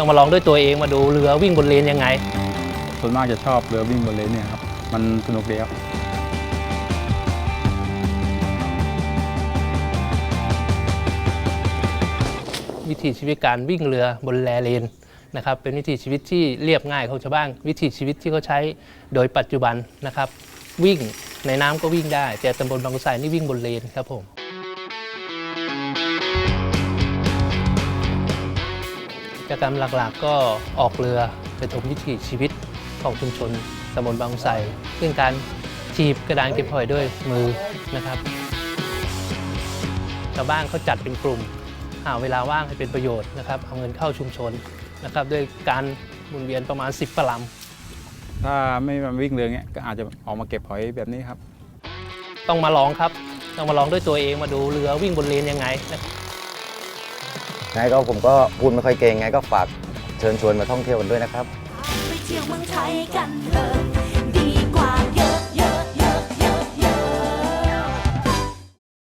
ต้องมาลองด้วยตัวเองมาดูเรือวิ่งบนเลนยังไง ส่วนมากจะชอบเรือวิ่งบนเลนเนี่ยครับ มันสนุกดีครับวิถีชีวิตการวิ่งเรือบนแลเลนนะครับเป็นวิถีชีวิตที่เรียบง่ายของชาวบ้านวิถีชีวิตที่เขาใช้โดยปัจจุบันนะครับ วิ่งในน้ำก็วิ่งได้ แต่ตำบลบางกุไซนี่วิ่งบนเลนครับผม จกรรมหลักๆ ก็ออกเรือไปชมวิถีชีวิตของชุมชนตำบลบางกุไซเรื่องการจีบกระดานเก็บหอยด้วยมือนะครับชาวบ้านเขาจัดเป็นกลุ่ม หาเวลาว่างให้เป็นประโยชน์นะครับเอาเงินเข้าชุมชนนะครับด้วยการหมุนเวียนประมาณ 10กะลถ้าไม่มาวิ่งเรือเงี้ยก็อาจจะออกมาเก็บหอยแบบนี้ครับำต้องมาลองครับ ต้องมาลองด้วยตัวเองมาดูเรือวิ่งบนเลนยังไงนะครับ ไงก็ผมก็พูดไม่ค่อยเก่งไงก็ฝากเชิญชวนมาท่องเที่ยวกันด้วยนะครับ ไปเที่ยวเมืองไทยกันเถอะ